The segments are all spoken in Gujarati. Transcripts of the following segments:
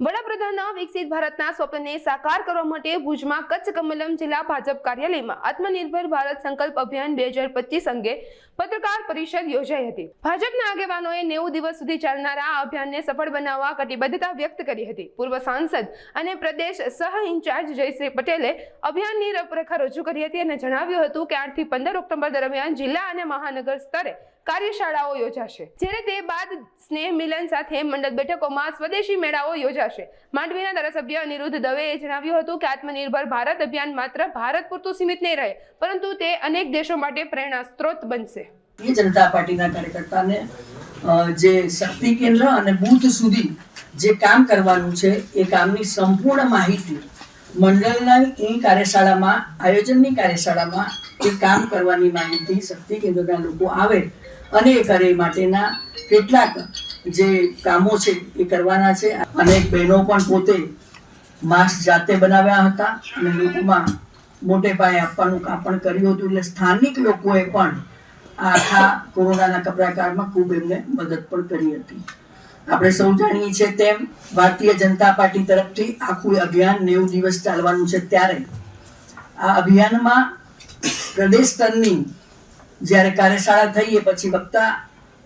વડાપ્રધાનના વિકસિત ભારતના સ્વપ્નને સાકાર કરવા માટે ભુજમાં કચ્છ કમલમ જિલ્લા ભાજપ કાર્યાલયમાં આત્મનિર્ભર ભારત સંકલ્પ અભિયાન બે હજાર પચીસ અંગે પત્રકાર પરિષદ યોજાઈ હતી. ભાજપના આગેવાનોએ નેવું દિવસ સુધી ચાલનારા આ અભિયાનને સફળ બનાવવા કટિબદ્ધતા વ્યક્ત કરી હતી. પૂર્વ સાંસદ અને પ્રદેશ સહ ઇન્ચાર્જ જયશ્રી પટેલે અભિયાનની રૂપરેખા રજૂ કરી હતી અને જણાવ્યું હતું કે આઠથી પંદર ઓક્ટોબર દરમિયાન જિલ્લા અને મહાનગર સ્તરે કાર્યશાળાઓ યોજાશે, જ્યારે તે બાદ સ્નેહ મિલન સાથે મંડળ બેઠકોમાં સ્વદેશી મેળાઓ યોજાશે. માંડવીના ધારાસભ્ય અનિરુદ્ધ દવેએ જણાવ્યું હતું કે આત્મનિર્ભર ભારત અભિયાન માત્ર ભારત પૂરતું સીમિત નહીં રહે, પરંતુ તે અનેક દેશો માટે પ્રેરણા સ્ત્રોત બનશે. જનતા પાર્ટીના કાર્યકર્તાને જે શક્તિ કેન્દ્ર અને બુથ સુધી જે કામ કરવાનું છે, એ કામની સંપૂર્ણ માહિતી મંડળના એ કાર્યશાળામાં, આયોજનની કાર્યશાળામાં એ કામ કરવાની માહિતી શક્તિ કેન્દ્રના લોકો આવે અને એ કરે માટેના કેટલાક જે કામો છે એ કરવાના છે. અનેક બહેનો પણ પોતે માસ્ક જાતે બનાવ્યા હતા અને લોકોમાં મોટે પાયે આપવાનું કામ પણ કર્યું હતું. એટલે સ્થાનિક લોકોએ પણ આખા કોરોનાના કપરાકારમાં ખૂબ એમને મદદ પણ કરી હતી. આપણે સૌ જાણીએ છીએ તેમ ભારતીય જનતા પાર્ટી તરફથી આખું અભિયાન નેવું દિવસ ચાલવાનું છે. ત્યારે આ અભિયાનમાં પ્રદેશ સ્તરની જ્યારે કાર્યશાળા થઈ એ પછી વક્તા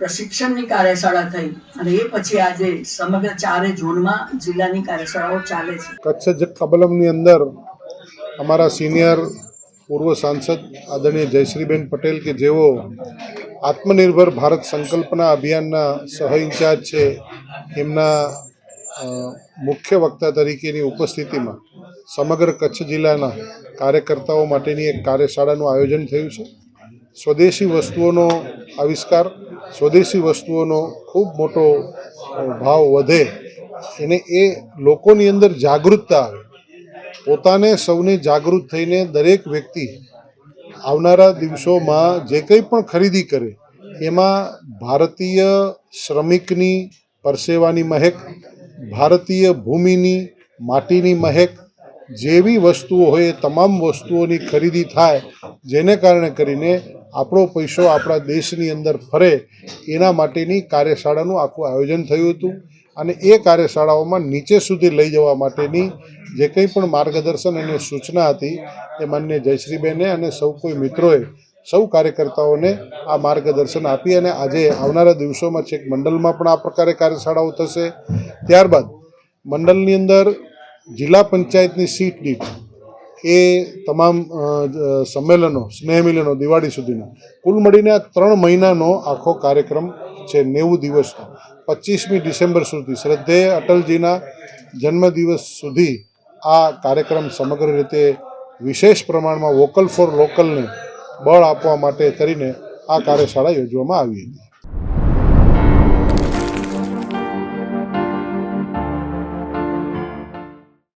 પ્રશિક્ષણની કાર્યશાળા થઈ અને એ પછી આજે સમગ્ર ચારે ઝોનમાં જિલ્લાની કાર્યશાળાઓ ચાલે છે. કચ્છ કબલમની અંદર અમારા સિનિયર પૂર્વ સાંસદ આદરણીય જયશ્રીબેન પટેલ કે જેઓ આત્મનિર્ભર ભારત સંકલ્પના અભિયાનના સહ ઇન્ચાર્જ છે, એમના મુખ્ય વક્તા તરીકેની ઉપસ્થિતિમાં સમગ્ર કચ્છ જિલ્લાના કાર્યકર્તાઓ માટેની એક કાર્યશાળાનું આયોજન થયું છે. સ્વદેશી વસ્તુઓનો આવિષ્કાર, સ્વદેશી વસ્તુઓનો ખૂબ મોટો ભાવ વધે, એને એ લોકોની અંદર જાગૃતતા આવે. પોતાને સૌને જાગૃત થઈને દરેક વ્યક્તિ આવનારા દિવસોમાં જે કંઈ પણ ખરીદી કરે, એમાં ભારતીય શ્રમિકની પરસેવાની મહેક, ભારતીય ભૂમિની માટીની મહેક, જેવી વસ્તુઓ હોય એ તમામ વસ્તુઓની ખરીદી થાય, જેને કારણે કરીને આપણો પૈસો આપણા દેશની અંદર ફરે એના માટેની કાર્યશાળાનું આખું આયોજન થયું હતું અને એ કાર્યશાળાઓમાં નીચે સુધી લઈ જવા માટેની જે કંઈ પણ માર્ગદર્શન અને સૂચના હતી એ માન્ય જયશ્રીબેને અને સૌ કોઈ મિત્રોએ, સૌ કાર્યકર્તાઓને આ માર્ગદર્શન આપી અને આજે આવનારા દિવસોમાં છેક મંડળમાં પણ આ પ્રકારે કાર્યશાળાઓ થશે. ત્યારબાદ મંડળની અંદર જિલ્લા પંચાયતની સીટ દીઠ એ તમામ સંમેલનો સ્નેહ મિલનો દિવાળી સુધીના. કુલ મળીને આ ત્રણ મહિનાનો આખો કાર્યક્રમ છે નેવું દિવસનો. પચીસમી ડિસેમ્બર સુધી શ્રદ્ધેય અટલજીના જન્મદિવસ સુધી આ કાર્યક્રમ સમગ્ર રીતે વિશેષ પ્રમાણમાં વોકલ ફોર લોકલને બળ આપવા માટે કરીને આ કાર્યશાળા યોજવામાં આવી હતી.